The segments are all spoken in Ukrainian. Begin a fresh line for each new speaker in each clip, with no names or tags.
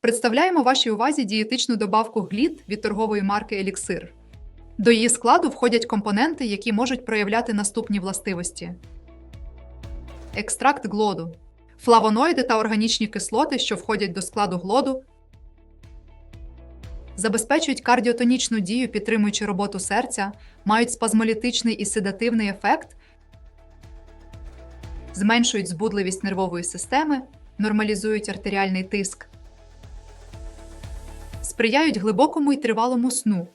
Представляємо вашій увазі дієтичну добавку глід від торгової марки Еліксир. До її складу входять компоненти, які можуть проявляти наступні властивості: екстракт глоду, флавоноїди та органічні кислоти, що входять до складу глоду, забезпечують кардіотонічну дію, підтримуючи роботу серця, мають спазмолітичний і седативний ефект, зменшують збудливість нервової системи, нормалізують артеріальний тиск, сприяють глибокому і тривалому сну,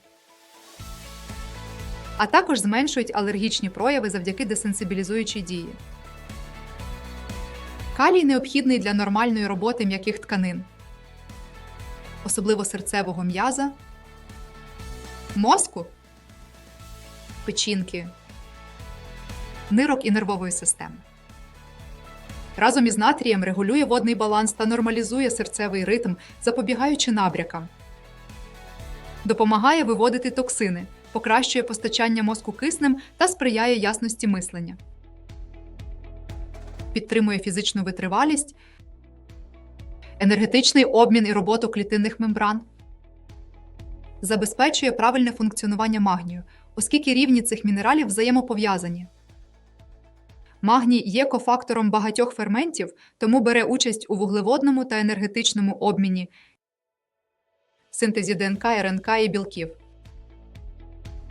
а також зменшують алергічні прояви завдяки десенсибілізуючій дії. Калій необхідний для нормальної роботи м'яких тканин, особливо серцевого м'яза, мозку, печінки, нирок і нервової системи. Разом із натрієм регулює водний баланс та нормалізує серцевий ритм, запобігаючи набрякам. Допомагає виводити токсини, покращує постачання мозку киснем та сприяє ясності мислення. Підтримує фізичну витривалість, енергетичний обмін і роботу клітинних мембран. Забезпечує правильне функціонування магнію, оскільки рівні цих мінералів взаємопов'язані. Магній є кофактором багатьох ферментів, тому бере участь у вуглеводному та енергетичному обміні, синтезі ДНК, РНК і білків.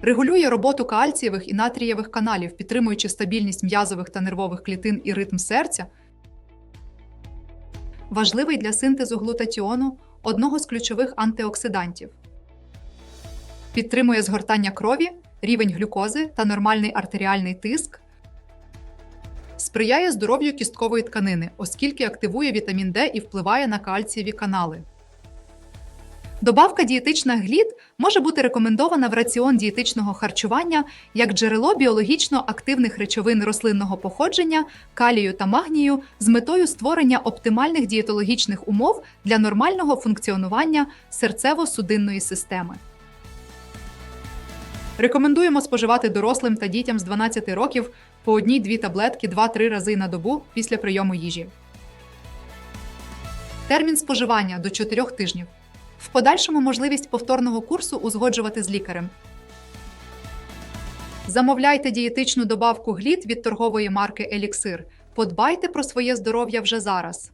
Регулює роботу кальцієвих і натрієвих каналів, підтримуючи стабільність м'язових та нервових клітин і ритм серця. Важливий для синтезу глутатіону, одного з ключових антиоксидантів. Підтримує згортання крові, рівень глюкози та нормальний артеріальний тиск. Сприяє здоров'ю кісткової тканини, оскільки активує вітамін Д і впливає на кальцієві канали. Добавка дієтична глід може бути рекомендована в раціон дієтичного харчування як джерело біологічно активних речовин рослинного походження, калію та магнію з метою створення оптимальних дієтологічних умов для нормального функціонування серцево-судинної системи. Рекомендуємо споживати дорослим та дітям з 12 років по одній-дві таблетки 2-3 рази на добу після прийому їжі. Термін споживання до 4 тижнів. Подальшому можливість повторного курсу узгоджувати з лікарем. Замовляйте дієтичну добавку глід від торгової марки Еліксир. Подбайте про своє здоров'я вже зараз.